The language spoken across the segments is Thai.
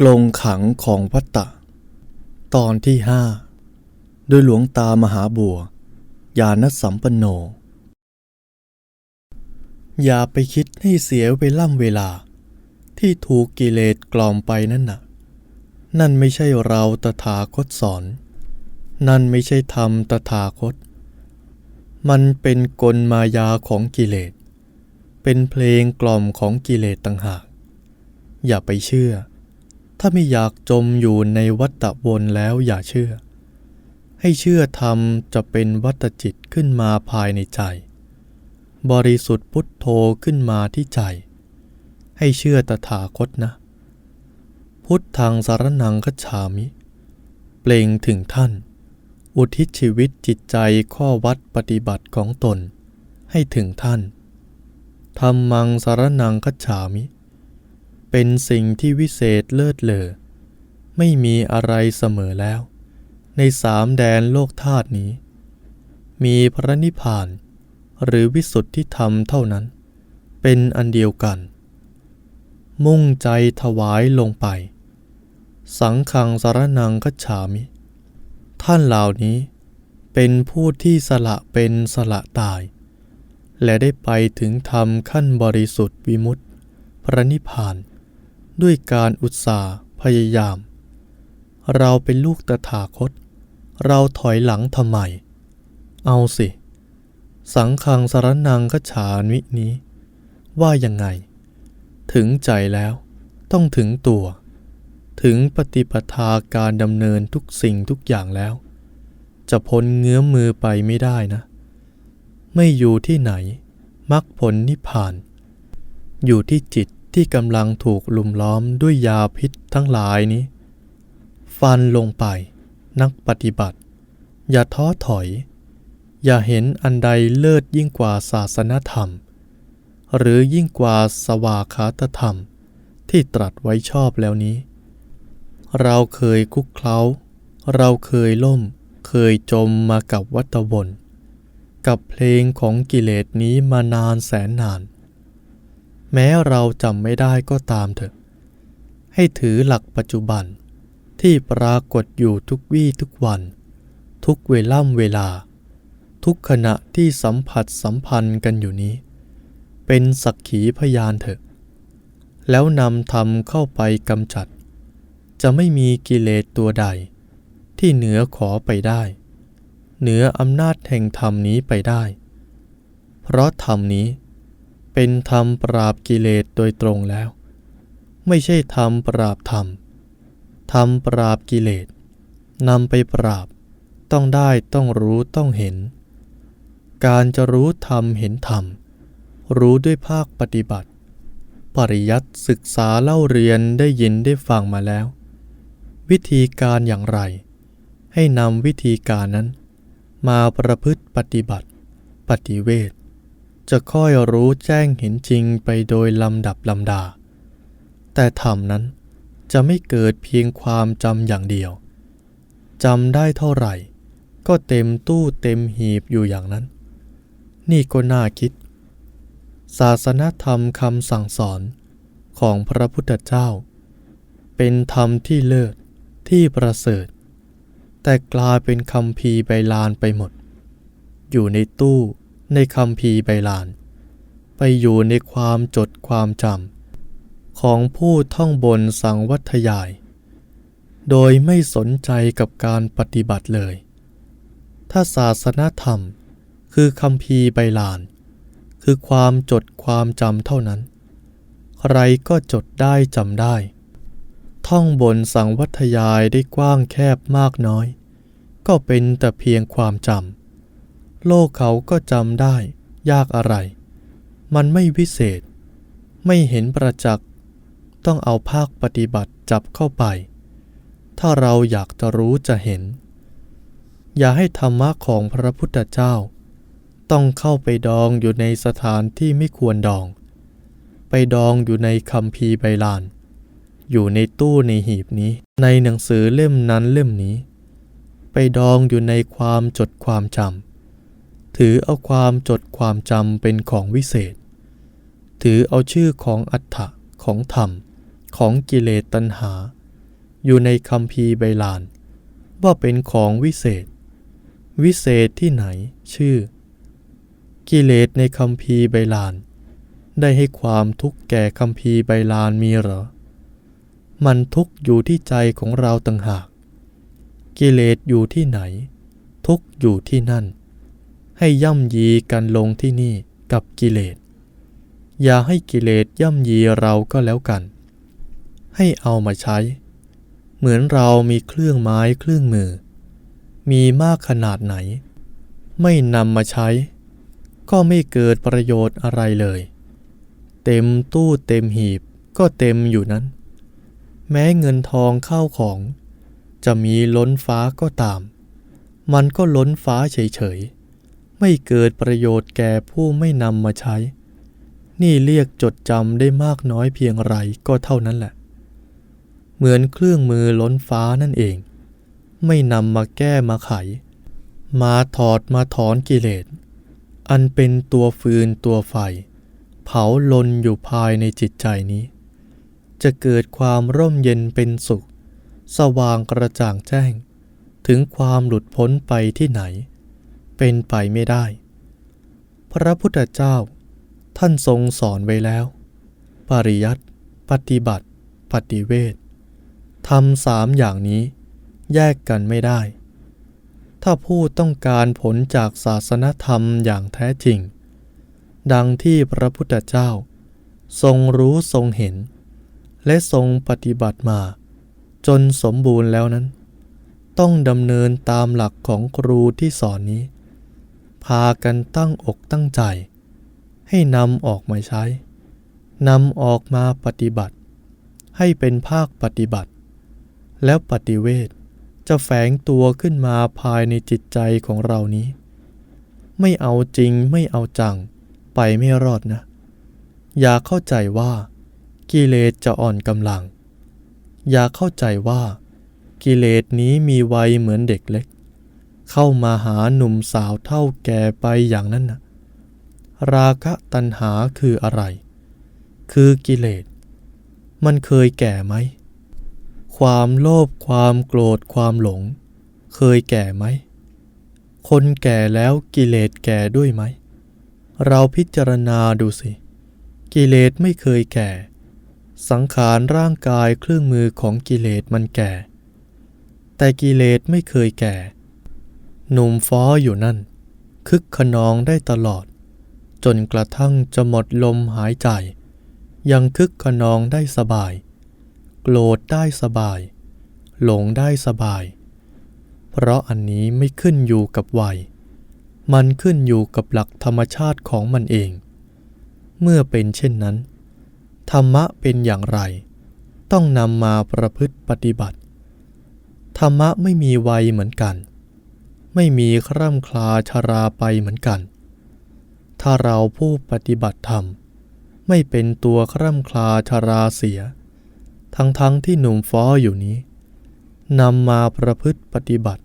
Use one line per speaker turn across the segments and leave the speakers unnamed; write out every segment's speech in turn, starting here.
กลงขังของวัตตะ ตอนที่ห้าโดยหลวงตามหาบัว ญาณสัมปันโน อย่าไปคิดให้เสียเวล่ำเวลา ที่ถูกกิเลสกล่อมไปนั่นน่ะ นั่นไม่ใช่เราตถาคตสอน นั่นไม่ใช่ธรรมตถาคต มันเป็นกลมายาของกิเลส เป็นเพลงกล่อมของกิเลสต่างหาก อย่าไปเชื่อ ถ้าไม่อยากจมอยู่ในวัฏวนแล้วอย่าเชื่อ ให้เชื่อธรรมจะเป็นวัตจิตขึ้นมาภายในใจ บริสุทธิ์พุทโธขึ้นมาที่ใจ ให้เชื่อตถาคตนะ พุทธังสารนังคัจฉามิ เปล่งถึงท่าน อุทิศชีวิตจิตใจข้อวัดปฏิบัติของตน ให้ถึงท่านธรรมังสารนังคัจฉามิเเป็นสิ่งที่วิเศษเลิศเลอ ไม่มีอะไรเสมอแล้ว ในสามแดนโลกธาตุนี้ มีพระนิพพาน หรือวิสุทธิธรรมเท่านั้น เป็นอันเดียวกัน มุ่งใจถวายลงไป สังขังสารนังคัจฉามิ ท่านเหล่านี้เป็นผู้ที่สละเป็นสละตาย และได้ไปถึงธรรมขั้นบริสุทธิ์วิมุตติพระนิพพาน ด้วยการอุตสาห์พยายาม เราเป็นลูกตถาคต เราถอยหลังทำไม เอาสิ สังขังสารนังกฉามินี้ ว่ายังไง ถึงใจแล้วต้องถึงตัว ถึงปฏิปทาการดำเนินทุกสิ่งทุกอย่างแล้ว จะพ้นเงื้อมมือไปไม่ได้นะ ไม่อยู่ที่ไหนมรรคผลนิพพาน อยู่ที่จิต ที่กำลังถูกลุมล้อมด้วยยาพิษทั้งหลายนี้ ฟันลงไป นักปฏิบัติ อย่าท้อถอย อย่าเห็นอันใดเลิศยิ่งกว่าศาสนธรรม หรือยิ่งกว่าสวากาตธรรม ที่ตรัสไว้ชอบแล้วนี้ เราเคยคุกเคล้า เราเคยล่ม เคยจมมากับวัฏวนกับเพลงของกิเลสนี้มานานแสนนาน แม้เราจำไม่ได้ก็ตามเถอะ ให้ถือหลักปัจจุบันที่ปรากฏอยู่ทุกวี่ทุกวัน ทุกเวล่ำเวลา ทุกขณะที่สัมผัสสัมพันธ์กันอยู่นี้ เป็นสักขีพยานเถอะ แล้วนำธรรมเข้าไปกำจัด จะไม่มีกิเลสตัวใด ที่เหนือขอไปได้ เหนืออำนาจแห่งธรรมนี้ไปได้ เพราะธรรมนี้ เป็นธรรมปราบกิเลสโดยตรงแล้ว ไม่ใช่ธรรมปราบธรรมธรรมปราบกิเลสนำไปปราบ ต้องได้ต้องรู้ต้องเห็น การจะรู้ธรรมเห็นธรรม รู้ด้วยภาคปฏิบัติ ปริยัติศึกษาเล่าเรียนได้ยินได้ฟังมาแล้ว วิธีการอย่างไร ให้นำวิธีการนั้น มาประพฤติปฏิบัติ ปฏิเวท จะค่อยรู้แจ้งเห็นจริงไปโดยลำดับลำดา แต่ธรรมนั้นจะไม่เกิดเพียงความจำอย่างเดียวจำได้เท่าไหร่ ก็เต็มตู้เต็มหีบอยู่อย่างนั้น นี่ก็น่าคิด ศาสนธรรมคำสั่งสอนของพระพุทธเจ้า เป็นธรรมที่เลิศที่ประเสริฐ แต่กลายเป็นคำพีใบลานไปหมด อยู่ในตู้ ในคำพีใบลาน ไปอยู่ในความจดความจำของผู้ท่องบนสังวัทยาย โดยไม่สนใจกับการปฏิบัติเลย ถ้าศาสนธรรมคือคำพีใบลาน คือความจดความจำเท่านั้น ใครก็จดได้จำได้ ท่องบนสังวัทยายได้กว้างแคบมากน้อย ก็เป็นแต่เพียงความจำ โลกเขาก็จำได้ ยากอะไร มันไม่วิเศษ ไม่เห็นประจักษ์ต้องเอาภาคปฏิบัติจับเข้าไป ถ้าเราอยากจะรู้จะเห็น อย่าให้ธรรมะของพระพุทธเจ้า ต้องเข้าไปดองอยู่ในสถานที่ไม่ควรดอง ไปดองอยู่ในคำพีใบลาน อยู่ในตู้ในหีบนี้ ในหนังสือเล่มนั้นเล่มนี้ ไปดองอยู่ในความจดความจำ ถือเอาความจดความจำเป็นของวิเศษ ถือเอาชื่อของอัฏฐะของธรรม ของกิเลสตัณหา อยู่ในคำพีใบลาน ว่าเป็นของวิเศษ วิเศษที่ไหน ชื่อ กิเลสในคำพีใบลาน ได้ให้ความทุกข์แก่คำพีใบลานมีหรอ มันทุกข์อยู่ที่ใจของเราต่างหาก กิเลสอยู่ที่ไหน ทุกข์อยู่ที่นั่น ให้ย่ำยีกันลงที่นี่กับกิเลส อย่าให้กิเลสย่ำยีเราก็แล้วกัน ให้เอามาใช้ เหมือนเรามีเครื่องไม้เครื่องมือ มีมากขนาดไหน ไม่นำมาใช้ ก็ไม่เกิดประโยชน์อะไรเลย เต็มตู้เต็มหีบก็เต็มอยู่นั้น แม้เงินทองเข้าของ จะมีล้นฟ้าก็ตาม มันก็ล้นฟ้าเฉยๆ ไม่เกิดประโยชน์แก่ผู้ไม่นำมาใช้ นี่เรียกจดจำได้มากน้อยเพียงไรก็เท่านั้นแหละ เหมือนเครื่องมือล้นฟ้านั่นเอง ไม่นำมาแก้มาไข มาถอดมาถอนกิเลส อันเป็นตัวฟืนตัวไฟ เผาลนอยู่ภายในจิตใจนี้ จะเกิดความร่มเย็นเป็นสุข สว่างกระจ่างแจ้ง ถึงความหลุดพ้นไปที่ไหน เป็นไปไม่ได้ พระพุทธเจ้าท่านทรงสอนไว้แล้ว ปริยัติ ปฏิบัติ ปฏิเวททำสามอย่างนี้แยกกันไม่ได้ ถ้าผู้ต้องการผลจากศาสนธรรมอย่างแท้จริง ดังที่พระพุทธเจ้า ทรงรู้ทรงเห็น และทรงปฏิบัติมา จนสมบูรณ์แล้วนั้น ต้องดำเนินตามหลักของครูที่สอนนี้ พากันตั้งอกตั้งใจ ให้นำออกมาใช้นำออกมาปฏิบัติ ให้เป็นภาคปฏิบัติ แล้วปฏิเวทจะแฝงตัวขึ้นมาภายในจิตใจของเรานี้ ไม่เอาจริงไม่เอาจัง ไปไม่รอดนะ อย่าเข้าใจว่า กิเลสจะอ่อนกำลัง อย่าเข้าใจว่า กิเลสนี้มีวัยเหมือนเด็กเล็ก เข้ามาหาหนุ่มสาวเท่าแก่ไปอย่างนั้นนะราคะตัณหาคืออะไร คือกิเลส มันเคยแก่ไหม ความโลภความโกรธความหลง เคยแก่ไหม คนแก่แล้วกิเลสแก่ด้วยไหม เราพิจารณาดูสิ กิเลสไม่เคยแก่ สังขารร่างกายเครื่องมือของกิเลสมันแก่ แต่กิเลสไม่เคยแก่ หนุ่มฟ้ออยู่นั่น คึกขนองได้ตลอด จนกระทั่งจะหมดลมหายใจ ยังคึกขนองได้สบาย โกรธได้สบาย หลงได้สบาย เพราะอันนี้ไม่ขึ้นอยู่กับวัย มันขึ้นอยู่กับหลักธรรมชาติของมันเอง เมื่อเป็นเช่นนั้น ธรรมะเป็นอย่างไร ต้องนำมาประพฤติปฏิบัติ ธรรมะไม่มีวัยเหมือนกัน ไม่มีคร่ำคลาชราไปเหมือนกัน ถ้าเราผู้ปฏิบัติธรรม ไม่เป็นตัวคร่ำคลาชราเสีย ทั้งๆทที่หนุ่มฟ้ออยู่นี้นำมาประพฤติปฏิบัติ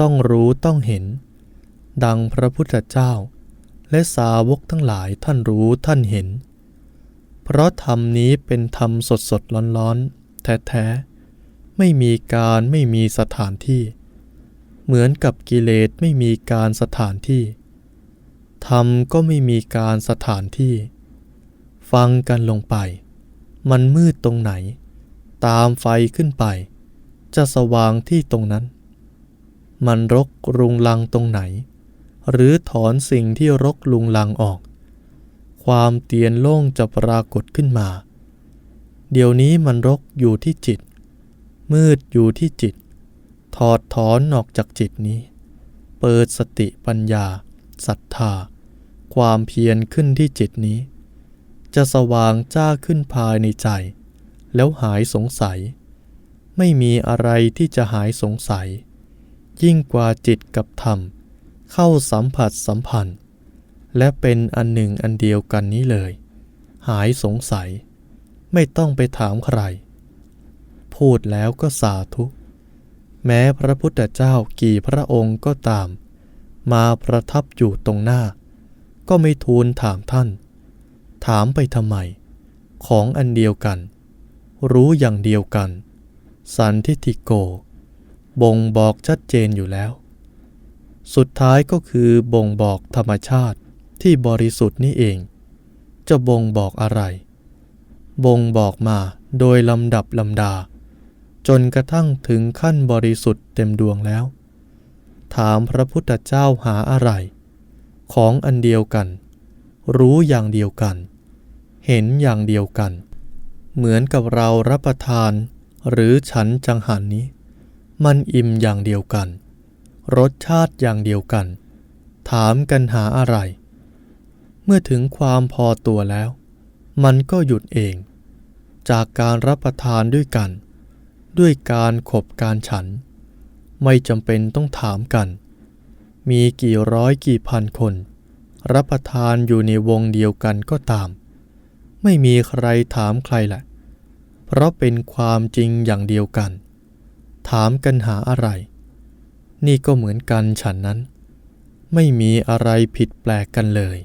ต้องรู้ต้องเห็น ดังพระพุทธเจ้า และสาวกทั้งหลายท่านรู้ท่านเห็น เพราะธรรมนี้เป็นธรรมสดสดร้อนร้อนแท้แท้ๆ ไม่มีการไม่มีสถานที่ เหมือนกับกิเลสไม่มีการสถานที่ ธรรมก็ไม่มีการสถานที่ ฟังกันลงไป มันมืดตรงไหน ตามไฟขึ้นไป จะสว่างที่ตรงนั้น มันรกรุงลังตรงไหน หรือถอนสิ่งที่รกลุงลังออก ความเตียนโล่งจะปรากฏขึ้นมา เดี๋ยวนี้มันรกอยู่ที่จิต มืดอยู่ที่จิต ถอดถอนออกจากจิตนี้ เปิดสติปัญญาศรัทธา ความเพียรขึ้นที่จิตนี้ จะสว่างจ้าขึ้นภายในใจ แล้วหายสงสัย ไม่มีอะไรที่จะหายสงสัย ยิ่งกว่าจิตกับธรรม เข้าสัมผัสสัมพันธ์ และเป็นอันหนึ่งอันเดียวกันนี้เลย หายสงสัย ไม่ต้องไปถามใคร พูดแล้วก็สาธุ แม้พระพุทธเจ้ากี่พระองค์ก็ตาม มาประทับอยู่ตรงหน้า ก็ไม่ทูลถามท่าน ถามไปทำไม ของอันเดียวกัน รู้อย่างเดียวกัน สันทิติโก บ่งบอกชัดเจนอยู่แล้ว สุดท้ายก็คือบ่งบอกธรรมชาติที่บริสุทธิ์นี่เอง จะบ่งบอกอะไร บ่งบอกมาโดยลำดับลำดา จนกระทั่งถึงขั้นบริสุทธิ์เต็มดวงแล้ว ถามพระพุทธเจ้าหาอะไร ของอันเดียวกัน รู้อย่างเดียวกัน เห็นอย่างเดียวกัน เหมือนกับเรารับประทาน หรือฉันจังหันนี้ มันอิ่มอย่างเดียวกัน รสชาติอย่างเดียวกัน ถามกันหาอะไร เมื่อถึงความพอตัวแล้ว มันก็หยุดเอง จากการรับประทานด้วยกัน ด้วยการขบการฉัน ไม่จำเป็นต้องถามกัน มีกี่ร้อยกี่พันคน รับประทานอยู่ในวงเดียวกันก็ตาม ไม่มีใครถามใครแหละ เพราะเป็นความจริงอย่างเดียวกัน ถามกันหาอะไร นี่ก็เหมือนกันฉันนั้น ไม่มีอะไรผิดแปลกกันเลย